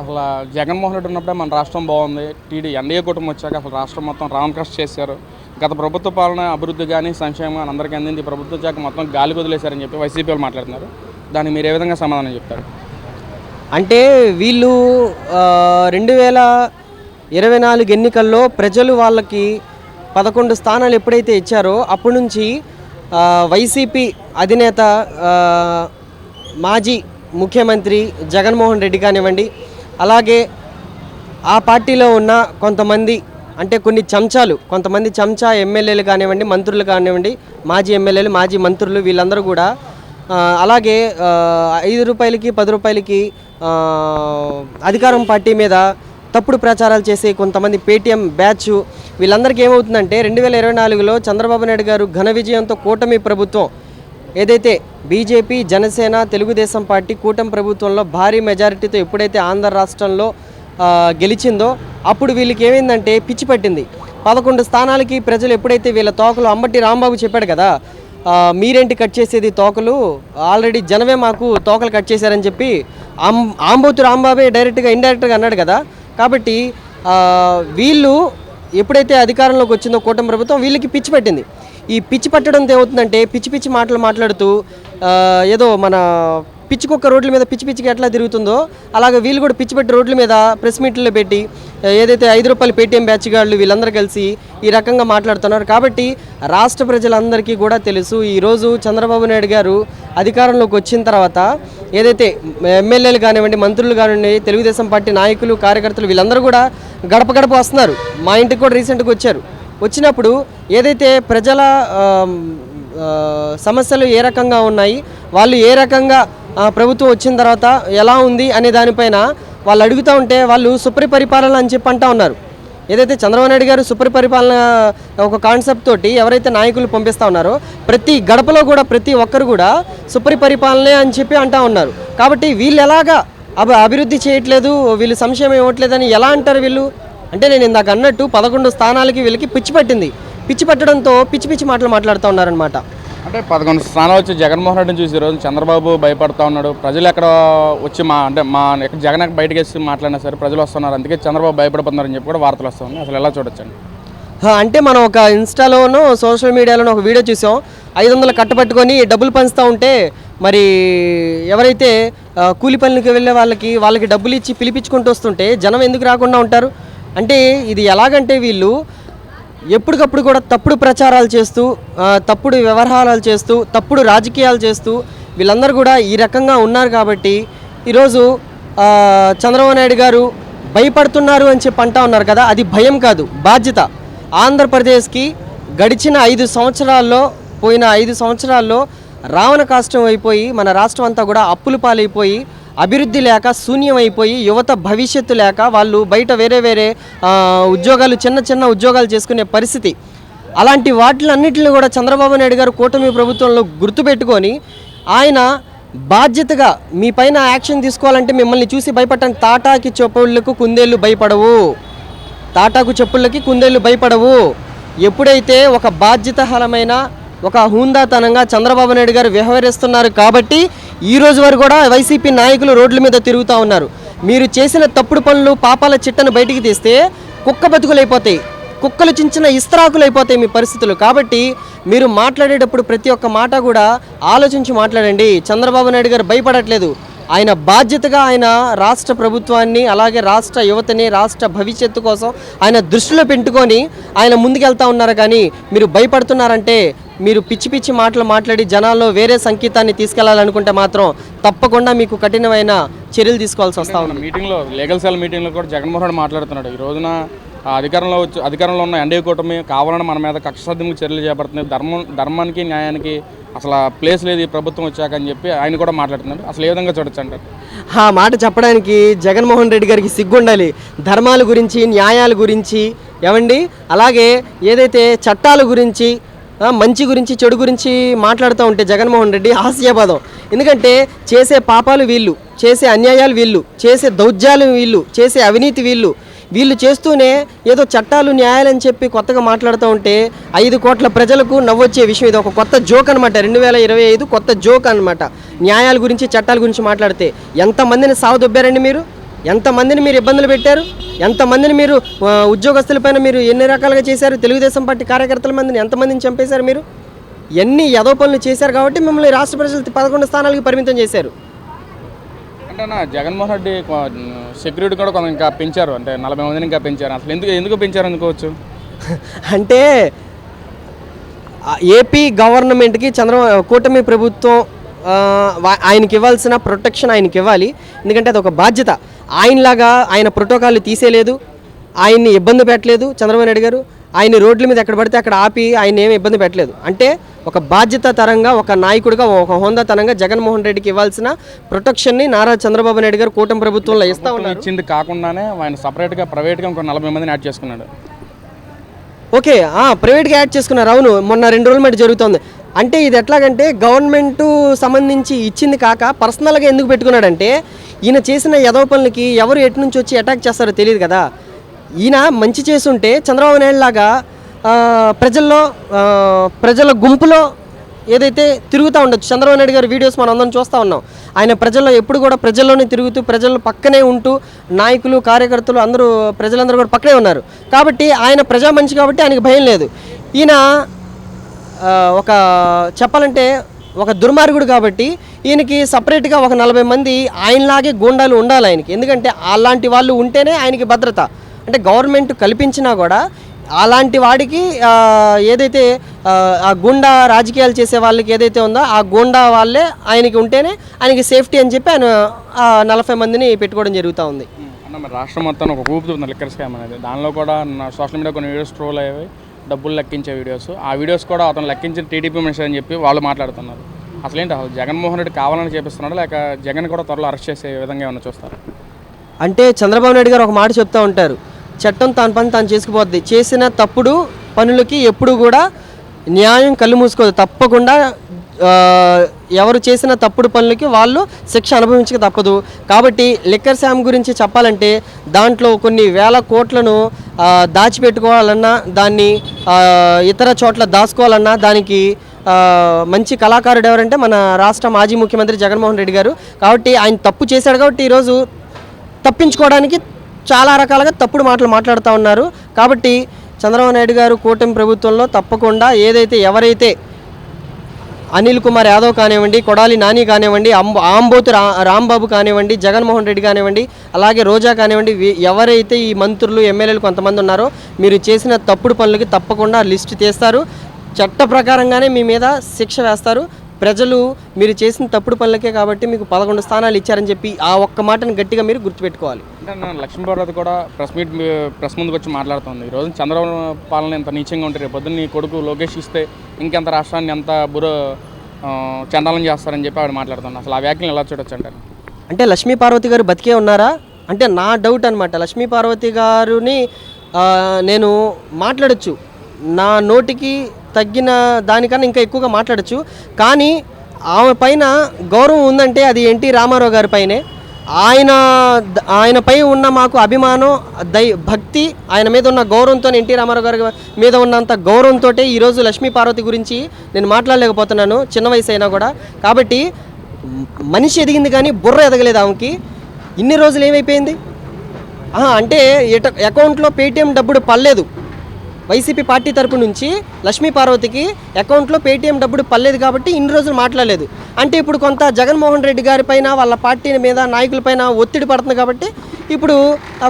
అసలు జగన్మోహన్ రెడ్డి ఉన్నప్పుడే మన రాష్ట్రం బాగుంది. టీడీ ఎన్డీఏ కుటుంబం వచ్చాక అసలు రాష్ట్రం మొత్తం రామకృష్ణ చేశారు. గత ప్రభుత్వ పాలన అభివృద్ధి కానీ సంక్షేమం కానీ అందరికీ అందింది. ప్రభుత్వం వచ్చాక మొత్తం గాలి వదిలేశారని చెప్పి వైసీపీ వాళ్ళు మాట్లాడుతున్నారు. దానికి మీరు ఏ విధంగా సమాధానం చెప్తారు? అంటే వీళ్ళు రెండు వేల ఇరవై నాలుగు ఎన్నికల్లో ప్రజలు వాళ్ళకి పదకొండు స్థానాలు ఎప్పుడైతే ఇచ్చారో అప్పటి నుంచి వైసీపీ అధినేత మాజీ ముఖ్యమంత్రి జగన్మోహన్ రెడ్డి కానివ్వండి అలాగే ఆ పార్టీలో ఉన్న కొంతమంది అంటే కొన్ని చెంచాలు కొంతమంది చెంచా ఎమ్మెల్యేలు కానివ్వండి మంత్రులు కానివ్వండి మాజీ ఎమ్మెల్యేలు మాజీ మంత్రులు వీళ్ళందరూ కూడా అలాగే ఐదు రూపాయలకి పది రూపాయలకి అధికారం పార్టీ మీద తప్పుడు ప్రచారాలు చేసే కొంతమంది పేటీఎం బ్యాచ్ వీళ్ళందరికీ ఏమవుతుందంటే రెండు వేల ఇరవై నాలుగులో చంద్రబాబు నాయుడు గారు ఘన విజయంతో కూటమి ప్రభుత్వం ఏదైతే బీజేపీ జనసేన తెలుగుదేశం పార్టీ కూటమి ప్రభుత్వంలో భారీ మెజారిటీతో ఎప్పుడైతే ఆంధ్ర రాష్ట్రంలో గెలిచిందో అప్పుడు వీళ్ళకి ఏమైందంటే పిచ్చి పట్టింది. పదకొండు స్థానాలకి ప్రజలు ఎప్పుడైతే వీళ్ళ తోకలు అంబటి రాంబాబు చెప్పాడు కదా మీరేంటి కట్ చేసేది తోకలు? ఆల్రెడీ జనమే మాకు తోకలు కట్ చేశారని చెప్పి ఆం ఆంబోతు రాంబాబే డైరెక్ట్గా ఇండైరెక్ట్గా అన్నాడు కదా. కాబట్టి వీళ్ళు ఎప్పుడైతే అధికారంలోకి వచ్చిందో కూటమి ప్రభుత్వం వీళ్ళకి పిచ్చి పట్టింది. ఈ పిచ్చి పట్టడంతో ఏమవుతుందంటే పిచ్చి పిచ్చి మాటలు మాట్లాడుతూ ఏదో మన పిచ్చి కుక్క రోడ్ల మీద పిచ్చి పిచ్చికి ఎట్లా తిరుగుతుందో అలాగే వీళ్ళు కూడా పిచ్చి పెట్టి రోడ్ల మీద ప్రెస్ మీట్లో పెట్టి ఏదైతే ఐదు రూపాయలు పేటీఎం బ్యాచ్ గాళ్ళు వీళ్ళందరూ కలిసి ఈ రకంగా మాట్లాడుతున్నారు. కాబట్టి రాష్ట్ర ప్రజలందరికీ కూడా తెలుసు ఈరోజు చంద్రబాబు నాయుడు గారు అధికారంలోకి వచ్చిన తర్వాత ఏదైతే ఎమ్మెల్యేలు కానివ్వండి మంత్రులు కానివ్వండి తెలుగుదేశం పార్టీ నాయకులు కార్యకర్తలు వీళ్ళందరూ కూడా గడప గడప వస్తున్నారు. మా ఇంటికి కూడా రీసెంట్గా వచ్చారు. వచ్చినప్పుడు ఏదైతే ప్రజల సమస్యలు ఏ రకంగా ఉన్నాయి వాళ్ళు ఏ రకంగా ప్రభుత్వం వచ్చిన తర్వాత ఎలా ఉంది అనే దానిపైన వాళ్ళు అడుగుతూ ఉంటే వాళ్ళు సుపరిపరిపాలన అని చెప్పి అంటా ఉన్నారు. ఏదైతే చంద్రబాబు నాయుడు గారు సుపరిపరిపాలన ఒక కాన్సెప్ట్ తోటి ఎవరైతే నాయకులు పంపిస్తూ ఉన్నారో ప్రతి గడపలో కూడా ప్రతి ఒక్కరు కూడా సుపరిపరిపాలనే అని చెప్పి అంటా ఉన్నారు. కాబట్టి వీళ్ళు ఎలాగా అభి అభివృద్ధి చేయట్లేదు వీళ్ళు సంక్షేమం ఇవ్వట్లేదని ఎలా అంటారు వీళ్ళు? అంటే నేను ఇందాక అన్నట్టు పదకొండు స్థానాలకి వీళ్ళకి పిచ్చి పట్టింది. పిచ్చి పట్టడంతో పిచ్చి పిచ్చి మాటలు మాట్లాడుతూ ఉన్నారనమాట అంటే పదకొండు స్థానాలు వచ్చి జగన్మోహన్ రెడ్డిని చూసి ఈరోజు చంద్రబాబు భయపడతా ఉన్నాడు. ప్రజలు ఎక్కడ వచ్చి మా అంటే మా ఎక్కడ జగన్ బయటకు వచ్చి మాట్లాడినా సరే ప్రజలు వస్తున్నారు. అందుకే చంద్రబాబు భయపడిపోతున్నారని చెప్పి కూడా వార్తలు వస్తూ ఉన్నాయి అసలు ఎలా చూడొచ్చండి? అంటే మనం ఒక ఇన్స్టాలోనో సోషల్ మీడియాలోనో ఒక వీడియో చూసాం. ఐదు వందలు కట్టబట్టుకొని డబ్బులు పంచుతూ ఉంటే మరి ఎవరైతే కూలి పనులకు వెళ్ళే వాళ్ళకి వాళ్ళకి డబ్బులు ఇచ్చి పిలిపించుకుంటూ వస్తుంటే జనం ఎందుకు రాకుండా ఉంటారు? అంటే ఇది ఎలాగంటే వీళ్ళు ఎప్పటికప్పుడు కూడా తప్పుడు ప్రచారాలు చేస్తూ తప్పుడు వ్యవహారాలు చేస్తూ తప్పుడు రాజకీయాలు చేస్తూ వీళ్ళందరూ కూడా ఈ రకంగా ఉన్నారు కాబట్టి ఈరోజు చంద్రబాబు నాయుడు గారు భయపడుతున్నారు అని చెప్పి అంటా ఉన్నారు కదా అది భయం కాదు బాధ్యత. ఆంధ్రప్రదేశ్కి గడిచిన ఐదు సంవత్సరాల్లో పోయిన ఐదు సంవత్సరాల్లో రావణ కాష్టం అయిపోయి మన రాష్ట్రం అంతా కూడా అప్పులు పాలైపోయి అభివృద్ధి లేక శూన్యమైపోయి యువత భవిష్యత్తు లేక వాళ్ళు బయట వేరే వేరే ఉద్యోగాలు చిన్న చిన్న ఉద్యోగాలు చేసుకునే పరిస్థితి. అలాంటి వాటిలన్నింటిని కూడా చంద్రబాబు నాయుడు గారు కూటమి ప్రభుత్వంలో గుర్తుపెట్టుకొని ఆయన బాధ్యతగా మీ పైన యాక్షన్ తీసుకోవాలంటే మిమ్మల్ని చూసి భయపడటానికి తాటాకి చెప్పులకు కుందేళ్ళు భయపడవు. తాటాకు చెప్పుళ్ళకి కుందేళ్ళు భయపడవు. ఎప్పుడైతే ఒక బాధ్యతహరమైన ఒక హూందాతనంగా చంద్రబాబు నాయుడు గారు వ్యవహరిస్తున్నారు కాబట్టి ఈ రోజు వరకు కూడా వైసీపీ నాయకులు రోడ్ల మీద తిరుగుతూ ఉన్నారు. మీరు చేసిన తప్పుడు పనులు పాపాల చిట్టను బయటికి తీస్తే కుక్క బతుకులైపోతాయి. కుక్కలు చించిన ఇస్త్రాకులు అయిపోతాయి మీ పరిస్థితులు. కాబట్టి మీరు మాట్లాడేటప్పుడు ప్రతి ఒక్క మాట కూడా ఆలోచించి మాట్లాడండి. చంద్రబాబు నాయుడు గారు భయపడట్లేదు. ఆయన బాధ్యతగా ఆయన రాష్ట్ర ప్రభుత్వాన్ని అలాగే రాష్ట్ర యువతని రాష్ట్ర భవిష్యత్తు కోసం ఆయన దృష్టిలో పెట్టుకొని ఆయన ముందుకెళ్తా ఉన్నారు. కానీ మీరు భయపడుతున్నారంటే మీరు పిచ్చి పిచ్చి మాటలు మాట్లాడి జనాల్లో వేరే సంకేతాన్ని తీసుకెళ్ళాలనుకుంటే మాత్రం తప్పకుండా మీకు కఠినమైన చర్యలు తీసుకోవాల్సి వస్తా ఉంది. మీటింగ్లో లీగల్ సెల్ మీటింగ్లో కూడా జగన్మోహన్ రెడ్డి మాట్లాడుతున్నాడు. ఈ రోజున అధికారంలో వచ్చి అధికారంలో ఉన్న ఎన్డీఏ కూటమి కావాలని మన మీద కక్ష సాధ్యముకు చర్యలు చేపడుతుంది ధర్మం ధర్మానికి న్యాయానికి అసలు ప్లేస్ లేదు ఈ ప్రభుత్వం వచ్చాక అని చెప్పి ఆయన కూడా మాట్లాడుతున్నాడు అసలు ఏ విధంగా చూడొచ్చు అంటారు? ఆ మాట చెప్పడానికి జగన్మోహన్ రెడ్డి గారికి సిగ్గుండాలి. ధర్మాల గురించి న్యాయాల గురించి ఏమండి? అలాగే ఏదైతే చట్టాల గురించి మంచి గురించి చెడు గురించి మాట్లాడుతూ ఉంటే జగన్మోహన్ రెడ్డి హాస్యాపదం ఎందుకంటే చేసే పాపాలు వీళ్ళు చేసే అన్యాయాలు వీళ్ళు చేసే దౌర్జాలు వీళ్ళు చేసే అవినీతి వీళ్ళు వీళ్ళు చేస్తూనే ఏదో చట్టాలు న్యాయాలని చెప్పి కొత్తగా మాట్లాడుతూ ఉంటే ఐదు కోట్ల ప్రజలకు నవ్వొచ్చే విషయం. ఇది ఒక కొత్త జోక్ అనమాట రెండు వేల ఇరవై ఐదు కొత్త జోక్ అనమాట న్యాయాల గురించి చట్టాల గురించి మాట్లాడితే ఎంతమందిని సాగు దొబ్బారండి మీరు? ఎంతమందిని మీరు ఇబ్బందులు పెట్టారు? ఎంతమందిని మీరు ఉద్యోగస్తులపైన మీరు ఎన్ని రకాలుగా చేశారు? తెలుగుదేశం పార్టీ కార్యకర్తల మందిని ఎంతమందిని చంపేశారు మీరు? ఎన్ని యదో పనులు చేశారు కాబట్టి మిమ్మల్ని రాష్ట్ర ప్రజలు పదకొండు స్థానాలకు పరిమితం చేశారు. అంటే నా జగన్మోహన్ రెడ్డి సెక్యూరిటీ కూడా కొంత ఇంకా పెంచారు. అంటే నలభై మందిని ఇంకా పెంచారు. అసలు ఎందుకు ఎందుకు పెంచారు అనుకోవచ్చు? అంటే ఏపీ గవర్నమెంట్కి చంద్రబాబు కూటమి ప్రభుత్వం ఆయనకి ఇవ్వాల్సిన ప్రొటెక్షన్ ఆయనకి ఇవ్వాలి. ఎందుకంటే అది ఒక బాధ్యత. ఆయనలాగా ఆయన ప్రోటోకాల్ తీసేయలేదు ఆయన్ని ఇబ్బంది పెట్టలేదు చంద్రబాబు నాయుడు గారు. ఆయన రోడ్ల మీద ఎక్కడ పడితే అక్కడ ఆపి ఆయన ఏమి ఇబ్బంది పెట్టలేదు. అంటే ఒక బాధ్యత తరంగా ఒక నాయకుడిగా ఒక హోందాతనంగా జగన్మోహన్ రెడ్డికి ఇవ్వాల్సిన ప్రొటెక్షన్ని నారా చంద్రబాబు నాయుడు గారు కూటమి ప్రభుత్వంలో ఇస్తా ఉన్నారు. ఇచ్చింది కాకుండానే ఆయన సపరేట్గా ప్రైవేట్గా ఇంకో నలభై మందిని యాడ్ చేసుకున్నాడు. ఓకే ప్రైవేట్గా యాడ్ చేసుకున్నారు అవును. మొన్న రెండు రోజుల మధ్య జరుగుతుంది. అంటే ఇది ఎట్లాగంటే గవర్నమెంట్ సంబంధించి ఇచ్చింది కాక పర్సనల్గా ఎందుకు పెట్టుకున్నాడంటే ఈయన చేసిన యదవ పనులకి ఎవరు ఎటు నుంచి వచ్చి అటాక్ చేస్తారో తెలియదు కదా. ఈయన మంచి చేసుంటే చంద్రబాబు నాయుడు లాగా ప్రజల్లో ప్రజల గుంపులో ఏదైతే తిరుగుతూ ఉండొచ్చు చంద్రబాబు నాయుడు గారి వీడియోస్ మనం అందరం చూస్తూ ఉన్నాం. ఆయన ప్రజల్లో ఎప్పుడు కూడా ప్రజల్లోనే తిరుగుతూ ప్రజల పక్కనే ఉంటూ నాయకులు కార్యకర్తలు అందరూ ప్రజలందరూ కూడా పక్కనే ఉన్నారు. కాబట్టి ఆయన ప్రజా మనిషి కాబట్టి ఆయనకి భయం లేదు. ఈయన ఒక చెప్పాలంటే ఒక దుర్మార్గుడు కాబట్టి ఈయనకి సపరేట్గా ఒక నలభై మంది ఆయనలాగే గూండాలు ఉండాలి ఆయనకి. ఎందుకంటే అలాంటి వాళ్ళు ఉంటేనే ఆయనకి భద్రత. అంటే గవర్నమెంట్ కల్పించినా కూడా అలాంటి వాడికి ఏదైతే ఆ, గుండా రాజకీయాలు చేసే వాళ్ళకి ఏదైతే ఉందో ఆ గుండా వాళ్ళే ఆయనకి ఉంటేనే ఆయనకి సేఫ్టీ అని చెప్పి ఆయన నలభై మందిని పెట్టుకోవడం జరుగుతూ ఉంది. రాష్ట్రం మొత్తం ఒక ఊపుతుంది లిక్కర్ స్కామ్ అనేది. దానిలో కూడా నా సోషల్ మీడియా కొన్ని వీడియోస్ ట్రోల్ అయ్యాయి డబ్బులు లెక్కించే వీడియోస్. ఆ వీడియోస్ కూడా అతను లెక్కించిన టీడీపీ మనిషి అని చెప్పి వాళ్ళు మాట్లాడుతున్నారు. అసలు ఏంటి అసలు జగన్మోహన్ రెడ్డి కావాలని చేపిస్తున్నాడు లేక జగన్ కూడా త్వరలో అరెస్ట్ చేసే విధంగా ఏమైనా చూస్తారు? అంటే చంద్రబాబు నాయుడు గారు ఒక మాట చెప్తా ఉంటారు చట్టం తన పని తాను చేసుకుపోద్ది. చేసిన తప్పుడు పనులకి ఎప్పుడు కూడా న్యాయం కళ్ళు మూసుకోదు. తప్పకుండా ఎవరు చేసిన తప్పుడు పనులకి వాళ్ళు శిక్ష అనుభవించక తప్పదు. కాబట్టి లిక్కర్ శామ్ గురించి చెప్పాలంటే దాంట్లో కొన్ని వేల కోట్లను దాచిపెట్టుకోవాలన్నా దాన్ని ఇతర చోట్ల దాచుకోవాలన్నా దానికి మంచి కళాకారుడు ఎవరంటే మన రాష్ట్ర మాజీ ముఖ్యమంత్రి జగన్మోహన్ రెడ్డి గారు. కాబట్టి ఆయన తప్పు చేశాడు కాబట్టి ఈరోజు తప్పించుకోవడానికి చాలా రకాలుగా తప్పుడు మాటలు మాట్లాడుతూ ఉన్నారు. కాబట్టి చంద్రబాబు నాయుడు గారు కూటమి ప్రభుత్వంలో తప్పకుండా ఏదైతే ఎవరైతే అనిల్ కుమార్ యాదవ్ కానివ్వండి కొడాలి నాని కానివ్వండి అంబ ఆంబోతు రా రాంబాబు కానివ్వండి జగన్మోహన్ రెడ్డి కానివ్వండి అలాగే రోజా కానివ్వండి ఎవరైతే ఈ మంత్రులు ఎమ్మెల్యేలు కొంతమంది ఉన్నారో మీరు చేసిన తప్పుడు పనులకి తప్పకుండా లిస్ట్ తీస్తారు. చట్ట ప్రకారంగానే మీ మీద శిక్ష వేస్తారు. ప్రజలు మీరు చేసిన తప్పుడు పనులకే కాబట్టి మీకు పదకొండు స్థానాలు ఇచ్చారని చెప్పి ఆ ఒక్క మాటను గట్టిగా మీరు గుర్తుపెట్టుకోవాలి. లక్ష్మీపార్వతి కూడా ప్రెస్ మీట్ ప్రెస్ ముందుకు వచ్చి మాట్లాడుతుంది. ఈరోజు చంద్రబాబు పాలన ఎంత నీచంగా ఉంటుంది రేపు పొద్దున్న నీ కొడుకు లోకేష్ ఇస్తే ఇంకెంత రాష్ట్రాన్ని ఎంత బుర చండాలం చేస్తారని చెప్పి ఆవిడ మాట్లాడుతుంది. అసలు ఆ వ్యాఖ్యలను ఎలా చూడొచ్చు అంటారు? అంటే లక్ష్మీ పార్వతి గారు బతికే ఉన్నారా? అంటే నా డౌట్ అనమాట లక్ష్మీ పార్వతి గారిని నేను మాట్లాడచ్చు. నా నోటికి తగ్గిన దానికన్నా ఇంకా ఎక్కువగా మాట్లాడచ్చు. కానీ ఆమె పైన గౌరవం ఉందంటే అది ఎన్టీ రామారావు గారి పైనే. ఆయన ఆయనపై ఉన్న మాకు అభిమానం దై భక్తి ఆయన మీద ఉన్న గౌరవంతో ఎన్టీ రామారావు గారి మీద ఉన్నంత గౌరవంతో ఈరోజు లక్ష్మీ పార్వతి గురించి నేను మాట్లాడలేకపోతున్నాను చిన్న వయసు అయినా కూడా. కాబట్టి మనిషి ఎదిగింది కానీ బుర్ర ఎదగలేదు ఆమెకి. ఇన్ని రోజులు ఏమైపోయింది? ఆహా, అంటే ఎట అకౌంట్లో పేటిఎం డబ్బులు పడలేదు. వైసీపీ పార్టీ తరపు నుంచి లక్ష్మీ పార్వతికి అకౌంట్లో పేటీఎం డబ్బులు పర్లేదు కాబట్టి ఇన్ని రోజులు మాట్లాడలేదు. అంటే ఇప్పుడు కొంత జగన్మోహన్ రెడ్డి గారి పైన వాళ్ళ పార్టీ మీద నాయకులపైన ఒత్తిడి పడుతుంది కాబట్టి ఇప్పుడు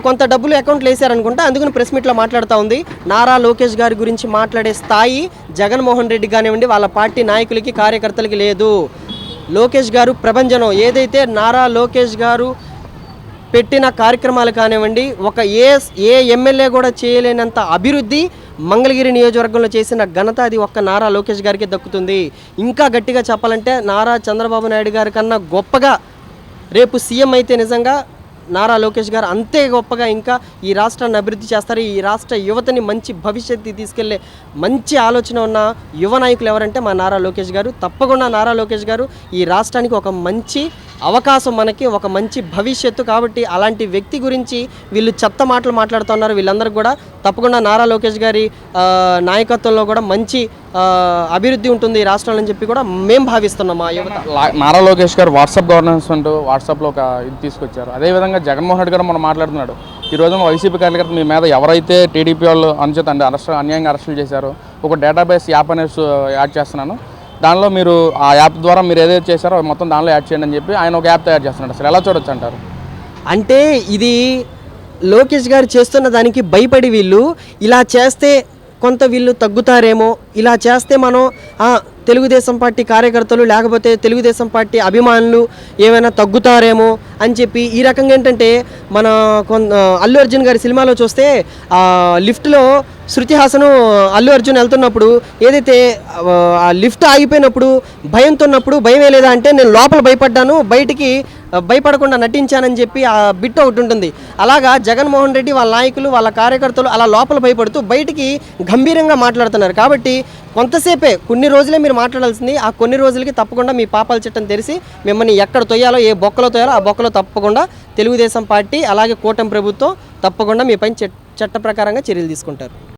కొంత డబ్బులు అకౌంట్లో వేశారనుకుంటే అందుకని ప్రెస్ మీట్లో మాట్లాడుతూ ఉంది. నారా లోకేష్ గారి గురించి మాట్లాడే స్థాయి జగన్మోహన్ రెడ్డి కానివ్వండి వాళ్ళ పార్టీ నాయకులకి కార్యకర్తలకి లేదు. లోకేష్ గారు ప్రభంజనం. ఏదైతే నారా లోకేష్ గారు పెట్టిన కార్యక్రమాలు కానివ్వండి ఒక ఏ ఏ ఎమ్మెల్యే కూడా చేయలేనంత అభివృద్ధి మంగళగిరి నియోజకవర్గంలో చేసిన ఘనత అది ఒక్క నారా లోకేష్ గారికి దక్కుతుంది. ఇంకా గట్టిగా చెప్పాలంటే నారా చంద్రబాబు నాయుడు గారి కన్నా గొప్పగా రేపు సీఎం అయితే నిజంగా నారా లోకేష్ గారు అంతే గొప్పగా ఇంకా ఈ రాష్ట్రాన్ని అభివృద్ధి చేస్తారు. ఈ రాష్ట్ర యువతని మంచి భవిష్యత్తు తీసుకెళ్ళే మంచి ఆలోచన ఉన్న యువ నాయకులు ఎవరంటే మా నారా లోకేష్ గారు. తప్పకుండా నారా లోకేష్ గారు ఈ రాష్ట్రానికి ఒక మంచి అవకాశం మనకి ఒక మంచి భవిష్యత్తు కాబట్టి అలాంటి వ్యక్తి గురించి వీళ్ళు చెత్త మాటలు మాట్లాడుతున్నారు. వీళ్ళందరికీ కూడా తప్పకుండా నారా లోకేష్ గారి నాయకత్వంలో కూడా మంచి అభివృద్ధి ఉంటుంది ఈ రాష్ట్రాలని అని చెప్పి కూడా మేము భావిస్తున్నాం మా యువత. నారా లోకేష్ గారు వాట్సాప్ గవర్నెన్స్ అంటూ వాట్సాప్లో ఒక ఇది తీసుకొచ్చారు. అదేవిధంగా జగన్మోహన్ రెడ్డి గారు మనం మాట్లాడుతున్నాడు. ఈ రోజున వైసీపీ కార్యకర్త మీ మీద ఎవరైతే టీడీపీ వాళ్ళు అనుచేత అంటే అరెస్ట్ అన్యాయంగా అరెస్టులు చేశారో ఒక డేటాబేస్ యాప్ అనేది యాడ్ చేస్తున్నాను. దానిలో మీరు ఆ యాప్ ద్వారా మీరు ఏదైతే చేశారో మొత్తం దానిలో యాడ్ చేయండి అని చెప్పి ఆయన ఒక యాప్ తయారు చేస్తున్నాడు అసలు. ఎలా చూడొచ్చు అంటారు? అంటే ఇది లోకేష్ గారు చేస్తున్న దానికి భయపడి వీళ్ళు. ఇలా చేస్తే కొంత వీళ్ళు తగ్గుతారేమో. ఇలా చేస్తే మనం తెలుగుదేశం పార్టీ కార్యకర్తలు లేకపోతే తెలుగుదేశం పార్టీ అభిమానులు ఏమైనా తగ్గుతారేమో అని చెప్పి ఈ రకంగా ఏంటంటే మన కొంత అల్లు అర్జున్ గారి సినిమాలో చూస్తే లిఫ్ట్లో శృతి హాసను అల్లు అర్జున్ వెళ్తున్నప్పుడు ఏదైతే ఆ, లిఫ్ట్ ఆగిపోయినప్పుడు భయంతో ఉన్నప్పుడు భయం లేదా అంటే నేను లోపల భయపడ్డాను బయటికి భయపడకుండా నటించానని చెప్పి ఆ బిట్ ఒకటి ఉంటుంది. అలాగా జగన్మోహన్ రెడ్డి వాళ్ళ నాయకులు వాళ్ళ కార్యకర్తలు అలా లోపల భయపడుతూ బయటికి గంభీరంగా మాట్లాడుతున్నారు. కాబట్టి కొంతసేపే కొన్ని రోజులే మీరు మాట్లాడాల్సింది ఆ కొన్ని రోజులకి తప్పకుండా మీ పాపాల చట్టం తెలిసి మిమ్మల్ని ఎక్కడ తొయ్యాలో ఏ బొక్కలో తొయ్యాలో ఆ బొక్కలో తప్పకుండా తెలుగుదేశం పార్టీ అలాగే కూటమి ప్రభుత్వం తప్పకుండా మీ పైన చట్ట ప్రకారంగా చర్యలు తీసుకుంటారు.